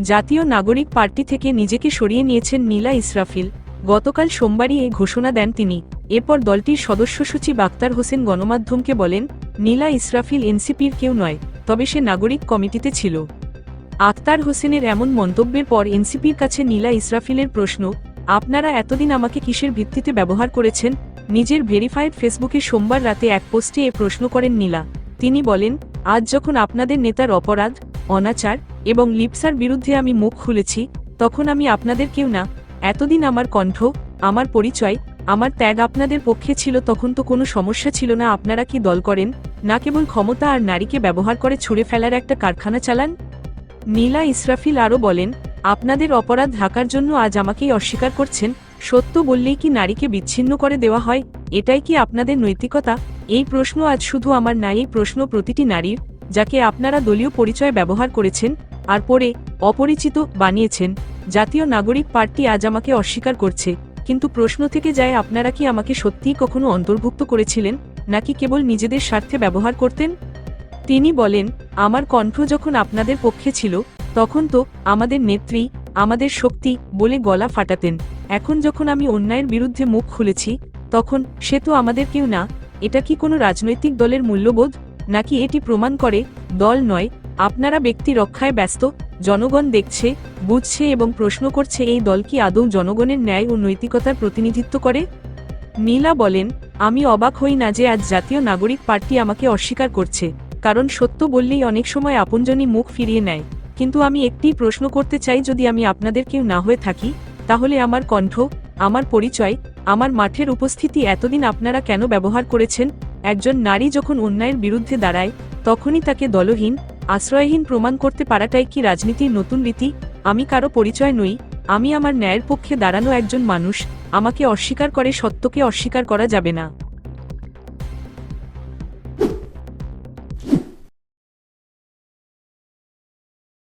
জাতীয় নাগরিক পার্টি থেকে নিজেকে সরিয়ে নিয়েছেন নীলা ইসরাফিল। গতকাল সোমবারই এই ঘোষণা দেন তিনি। এরপর দলটির সদস্য সচিব আক্তার হোসেন গণমাধ্যমকে বলেন নীলা ইসরাফিল এনসিপির কেউ নয়, তবে সে নাগরিক কমিটিতে ছিল। আক্তার হোসেনের এমন মন্তব্যের পর এনসিপির কাছে নীলা ইসরাফিলের প্রশ্ন, আপনারা এতদিন আমাকে কিসের ভিত্তিতে ব্যবহার করেছেন? নিজের ভেরিফাইড ফেসবুকে সোমবার রাতে এক পোস্টে এ প্রশ্ন করেন নীলা তিনি বলেন, আজ যখন আপনাদের নেতার অপরাধ, অনাচার এবং লিপসার বিরুদ্ধে আমি মুখ খুলেছি, তখন আমি আপনাদের কেউ না। এতদিন আমার কণ্ঠ, আমার পরিচয়, আমার ত্যাগ আপনাদের পক্ষে ছিল, তখন তো কোনো সমস্যা ছিল না। আপনারা কি দল করেন? না কেবল ক্ষমতা আর নারীকে ব্যবহার করে ছুড়ে ফেলার একটা কারখানা চালান? নীলা ইসরাফিল আরও বলেন, আপনাদের অপরাধ ঢাকার জন্য আজ আমাকেই অস্বীকার করছেন। সত্য বললেই কি নারীকে বিচ্ছিন্ন করে দেওয়া হয়? এটাই কি আপনাদের নৈতিকতা? এই প্রশ্ন আজ শুধু আমার না, এই প্রশ্ন প্রতিটি নারীর। যাকে আপনারা দলীয় পরিচয় ব্যবহার করেছেন আর পরে অপরিচিত বানিয়েছেন। জাতীয় নাগরিক পার্টি আজ আমাকে অস্বীকার করছে, কিন্তু প্রশ্ন থেকে যায় আপনারা কি আমাকে সত্যিই কখনো অন্তর্ভুক্ত করেছিলেন, নাকি কেবল নিজেদের স্বার্থে ব্যবহার করতেন? তিনি বলেন, আমার কণ্ঠ যখন আপনাদের পক্ষে ছিল, তখন তো আমাদের নেত্রী, আমাদের শক্তি বলে গলা ফাটাতেন। এখন যখন আমি অন্যায়ের বিরুদ্ধে মুখ খুলেছি, তখন সে তো আমাদের কেউ না, এটা কি কোনো রাজনৈতিক দলের মূল্যবোধ? নাকি এটি প্রমাণ করে, দল নয়, আপনারা ব্যক্তি রক্ষায় ব্যস্ত, জনগণ দেখছে, বুঝছে এবং প্রশ্ন করছে এই দল কি আদৌ জনগণের ন্যায় ও নৈতিকতার প্রতিনিধিত্ব করে? নীলা বলেন, আমি অবাক হই না যে আজ জাতীয় নাগরিক পার্টি আমাকে অস্বীকার করছে, কারণ সত্য বললেই অনেক সময় আপনজনই মুখ ফিরিয়ে নেয়। কিন্তু আমি একটিই প্রশ্ন করতে চাই যদি আমি আপনাদের কেউ না হয়ে থাকি, তাহলে আমার কণ্ঠ, আমার পরিচয়, আমার মাঠের উপস্থিতি এতদিন আপনারা কেন ব্যবহার করেছেন? একজন নারী যখন অন্যায়ের বিরুদ্ধে দাঁড়ায়, তখনই তাকে দলহীন, আশ্রয়হীন প্রমাণ করতে পারাটাই কি রাজনীতির নতুন রীতি? আমি কারও পরিচয় নই, আমি আমার ন্যায়ের পক্ষে দাঁড়ানো একজন মানুষ, আমাকে অস্বীকার করে সত্যকে অস্বীকার করা যাবে না।